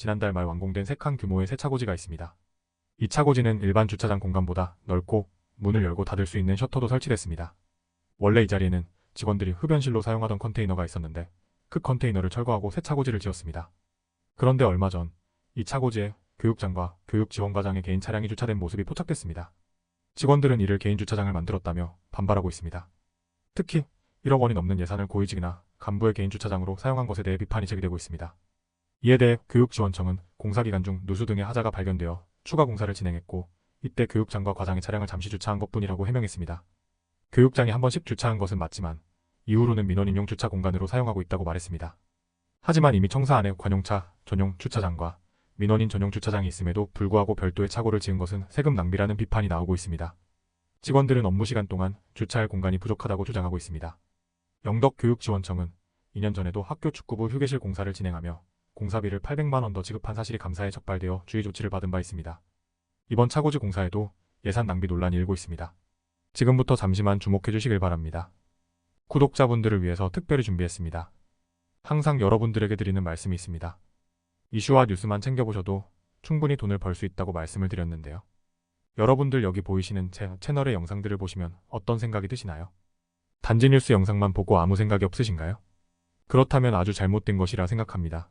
지난달 말 완공된 3칸 규모의 새 차고지가 있습니다. 이 차고지는 일반 주차장 공간보다 넓고 문을 열고 닫을 수 있는 셔터도 설치됐습니다. 원래 이 자리에는 직원들이 흡연실로 사용하던 컨테이너가 있었는데 그 컨테이너를 철거하고 새 차고지를 지었습니다. 그런데 얼마 전 이 차고지에 교육장과 교육지원과장의 개인 차량이 주차된 모습이 포착됐습니다. 직원들은 이를 개인 주차장을 만들었다며 반발하고 있습니다. 특히 1억 원이 넘는 예산을 고위직이나 간부의 개인 주차장으로 사용한 것에 대해 비판이 제기되고 있습니다. 이에 대해 교육지원청은 공사기간 중 누수 등의 하자가 발견되어 추가 공사를 진행했고 이때 교육장과 과장의 차량을 잠시 주차한 것뿐이라고 해명했습니다. 교육장이 한 번씩 주차한 것은 맞지만 이후로는 민원인용 주차 공간으로 사용하고 있다고 말했습니다. 하지만 이미 청사 안에 관용차 전용 주차장과 민원인 전용 주차장이 있음에도 불구하고 별도의 차고를 지은 것은 세금 낭비라는 비판이 나오고 있습니다. 직원들은 업무 시간 동안 주차할 공간이 부족하다고 주장하고 있습니다. 영덕교육지원청은 2년 전에도 학교 축구부 휴게실 공사를 진행하며 공사비를 800만 원 더 지급한 사실이 감사에 적발되어 주의 조치를 받은 바 있습니다. 이번 차고지 공사에도 예산 낭비 논란이 일고 있습니다. 지금부터 잠시만 주목해 주시길 바랍니다. 구독자분들을 위해서 특별히 준비했습니다. 항상 여러분들에게 드리는 말씀이 있습니다. 이슈와 뉴스만 챙겨보셔도 충분히 돈을 벌 수 있다고 말씀을 드렸는데요. 여러분들 여기 보이시는 제 채널의 영상들을 보시면 어떤 생각이 드시나요? 단지 뉴스 영상만 보고 아무 생각이 없으신가요? 그렇다면 아주 잘못된 것이라 생각합니다.